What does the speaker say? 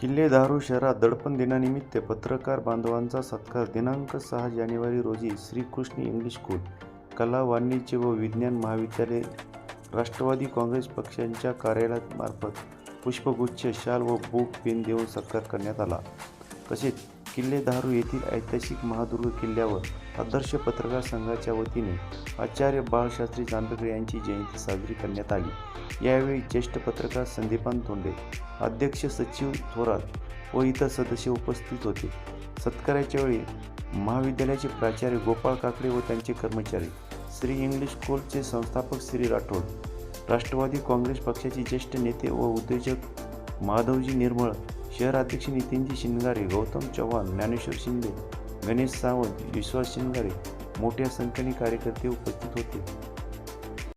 किल्लेधारू शहरात दडपण दिनानिमित्त पत्रकार बांधवांचा सत्कार. दिनांक सहा जानेवारी रोजी श्रीकृष्ण इंग्लिश स्कूल कला वाणिज्य व विज्ञान महाविद्यालय राष्ट्रवादी काँग्रेस पक्षांच्या कार्यालयामार्फत पुष्पगुच्छ शाल व बुक पेन देऊन सत्कार करण्यात आला. तसेच किल्ले धारू येथील ऐतिहासिक महादुर्ग किल्ल्यावर आदर्श पत्रकार संघाच्या वतीने आचार्य बाळशास्त्री जांभेकर यांची जयंती साजरी करण्यात आली. यावेळी ज्येष्ठ पत्रकार संदीपान तोंडे अध्यक्ष सचिव थोरात व इतर सदस्य उपस्थित होते. सत्काराच्या वेळी महाविद्यालयाचे प्राचार्य गोपाळ काकडे व त्यांचे कर्मचारी श्री इंग्लिश स्कूलचे संस्थापक श्री राठोड राष्ट्रवादी काँग्रेस पक्षाचे ज्येष्ठ नेते व उद्योजक माधवजी निर्मळ शहराध्यक्ष नितीनजी शिंगारे गौतम चव्हाण ज्ञानेश्वर शिंदे गणेश सावंत विश्वास शिंगारे मोठ्या संख्येने कार्यकर्ते उपस्थित होते